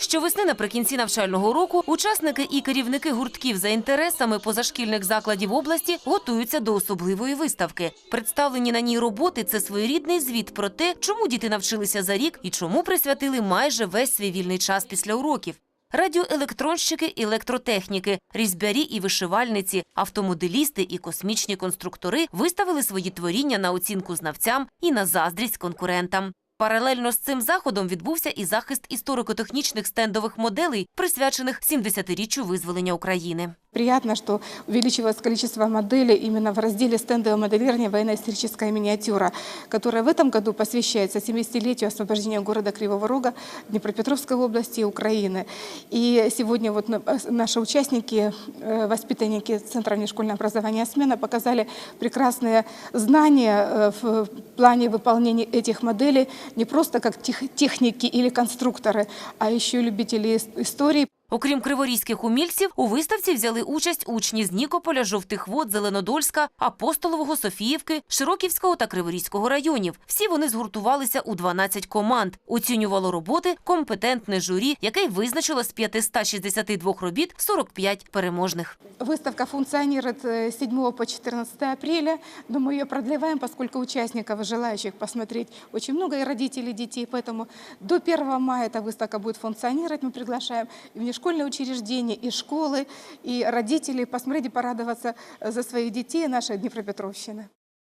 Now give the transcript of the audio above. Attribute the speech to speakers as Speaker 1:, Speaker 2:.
Speaker 1: Щовесни наприкінці навчального року учасники і керівники гуртків за інтересами позашкільних закладів області готуються до особливої виставки. Представлені на ній роботи це своєрідний звіт про те, чому діти навчилися за рік і чому присвятили майже весь свій вільний час після уроків. Радіоелектронщики, електротехніки, різьбярі і вишивальниці, автомоделісти і космічні конструктори виставили свої творіння на оцінку знавцям і на заздрість конкурентам. Паралельно з цим заходом відбувся і захист історико-технічних стендових моделей, присвячених 70-річчю визволення України.
Speaker 2: Приятно, что увеличилось количество моделей именно в разделе стендовое моделирование военно-историческая миниатюра, которая в этом году посвящается 70-летию освобождения города Кривого Рога Днепропетровской области и Украины. И сегодня вот на- наши участники, э, воспитанники Центра внешкольного образования «Смена» показали прекрасные знания э, в плане выполнения этих моделей не просто как тех- техники или конструкторы, а еще любители ис- истории,
Speaker 1: Окрім криворізьких умільців, у виставці взяли участь учні з Нікополя, Жовтих Вод, Зеленодольська, Апостолового, Софіївки, Широківського та Криворізького районів. Всі вони згуртувалися у 12 команд. Оцінювало роботи компетентне журі, яке й визначило з 562 робіт 45 переможних.
Speaker 2: Выставка функционирует э, с 7 по 14 апреля, но мы ее продлеваем, поскольку участников и желающих посмотреть очень много, и родителей детей. Поэтому до 1 мая эта выставка будет функционировать. Мы приглашаем и внешкольные учреждения, и школы, и родителей посмотреть и порадоваться э, за своих детей нашей Днепропетровщины.